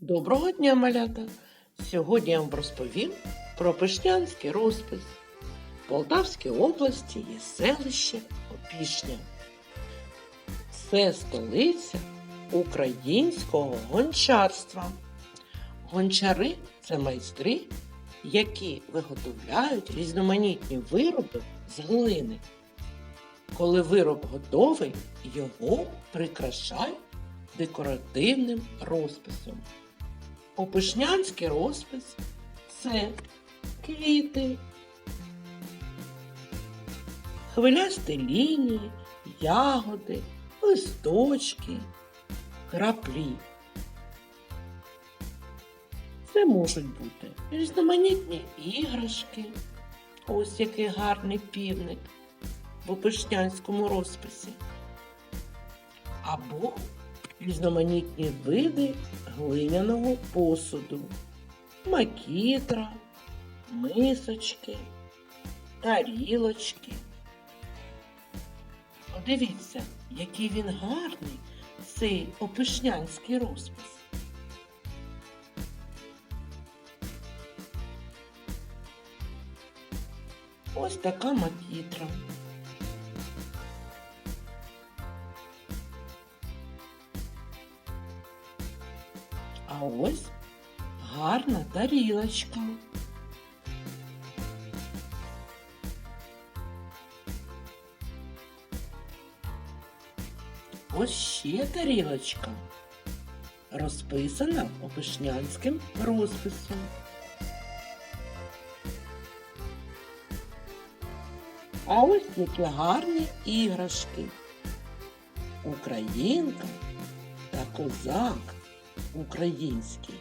Доброго дня, малята! Сьогодні я вам розповім про Пишнянський розпис. В Полтавській області є селище Опішня. Це столиця українського гончарства. Гончари це майстри, які виготовляють різноманітні вироби з глини. Коли вироб готовий, його прикрашають декоративним розписом. Опишнянський розпис це квіти, хвилясті лінії, ягоди, листочки, краплі. Це можуть бути різноманітні іграшки. Ось який гарний півник в опишнянському розписі. Або різноманітні види глиняного посуду, макітра, мисочки, тарілочки. Подивіться, який він гарний, цей опишнянський розпис. Ось така макітра. А ось гарна тарілочка. Ось ще тарілочка, розписана опишнянським розписом. А ось які гарні іграшки. Українка та козак український.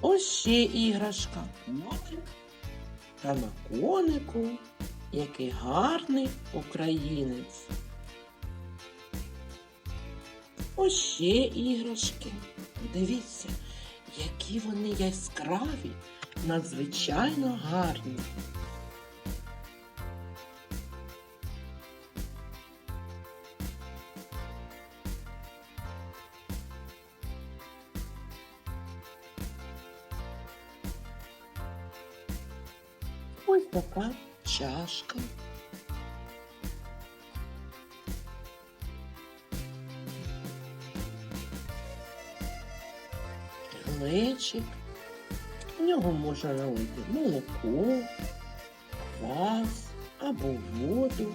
Ось ще іграшка. Коник та на конику який гарний українець. Ось ще іграшки. Дивіться, які вони яскраві, надзвичайно гарні. Ось така чашка. Глечик. В нього можна налити молоко, квас або воду.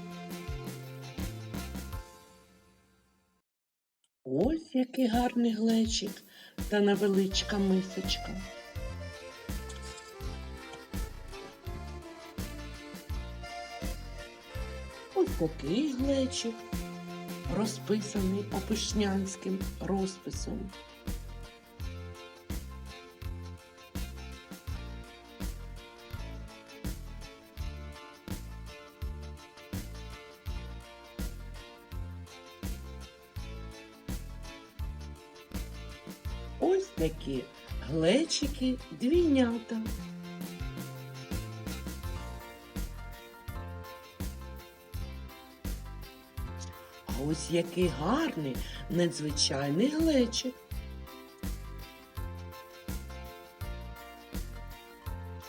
Ось який гарний глечик та невеличка мисочка. Ось такий глечик, розписаний опишнянським розписом. Ось такі глечики двійнята. Ось який гарний надзвичайний глечик.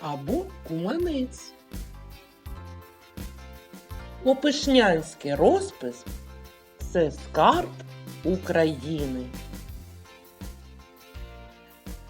Або куманець. Опишнянський розпис це скарб України.